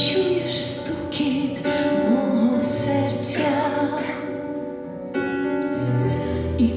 чуєш стукіт мого серця. І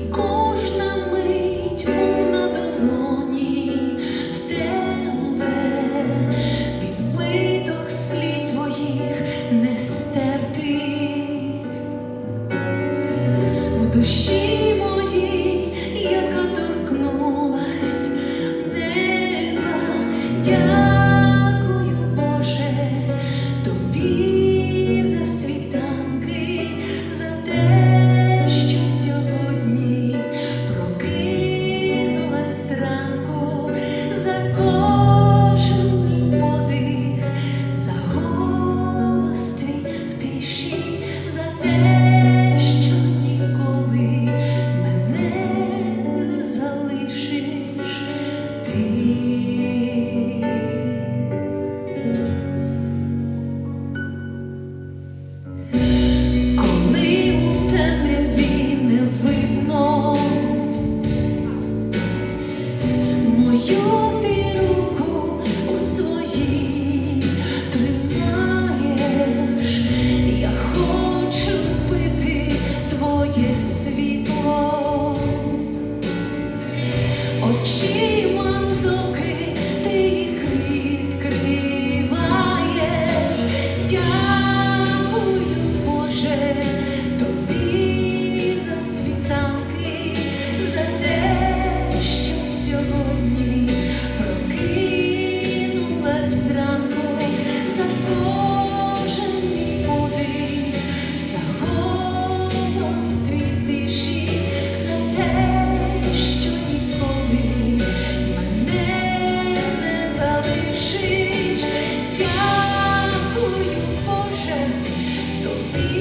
you більше тобі.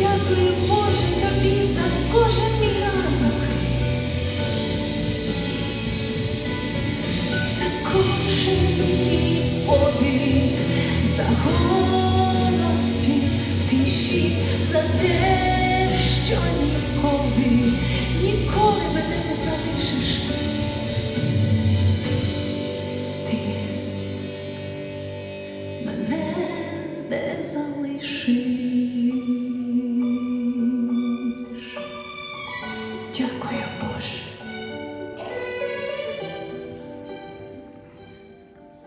Дякую, Боже, тобі за кожен мій за кожен мій обіг, за голості в тиші, за те, що ніколи, ніколи мене не залишиш.